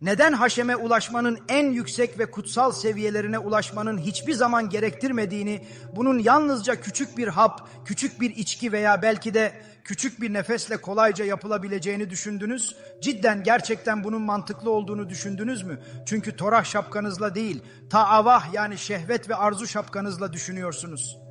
Neden haşeme ulaşmanın en yüksek ve kutsal seviyelerine ulaşmanın hiçbir zaman gerektirmediğini, bunun yalnızca küçük bir hap, küçük bir içki veya belki de küçük bir nefesle kolayca yapılabileceğini düşündünüz? Cidden gerçekten bunun mantıklı olduğunu düşündünüz mü? Çünkü torah şapkanızla değil, taavah yani şehvet ve arzu şapkanızla düşünüyorsunuz.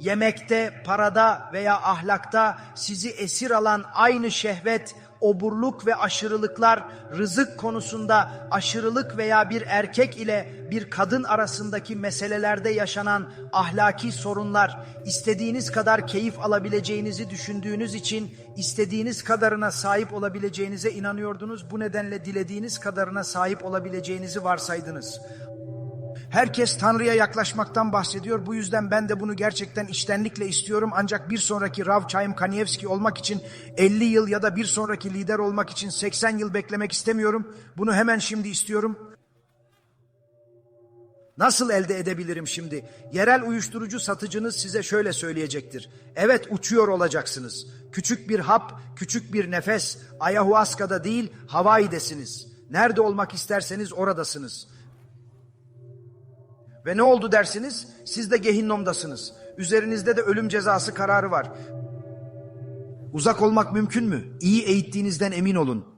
Yemekte, parada veya ahlakta sizi esir alan aynı şehvet, oburluk ve aşırılıklar, rızık konusunda aşırılık veya bir erkek ile bir kadın arasındaki meselelerde yaşanan ahlaki sorunlar, istediğiniz kadar keyif alabileceğinizi düşündüğünüz için istediğiniz kadarına sahip olabileceğinize inanıyordunuz. Bu nedenle dilediğiniz kadarına sahip olabileceğinizi varsaydınız. Herkes Tanrı'ya yaklaşmaktan bahsediyor. Bu yüzden ben de bunu gerçekten içtenlikle istiyorum. Ancak bir sonraki Rav Chaim Kanievski olmak için 50 yıl ya da bir sonraki lider olmak için 80 yıl beklemek istemiyorum. Bunu hemen şimdi istiyorum. Nasıl elde edebilirim şimdi? Yerel uyuşturucu satıcınız size şöyle söyleyecektir. Evet uçuyor olacaksınız. Küçük bir hap, küçük bir nefes. Ayahuasca'da değil Hawaii'desiniz. Nerede olmak isterseniz oradasınız. Ve ne oldu dersiniz? Siz de gehinnomdasınız. Üzerinizde de ölüm cezası kararı var. Uzak olmak mümkün mü? İyi eğittiğinizden emin olun.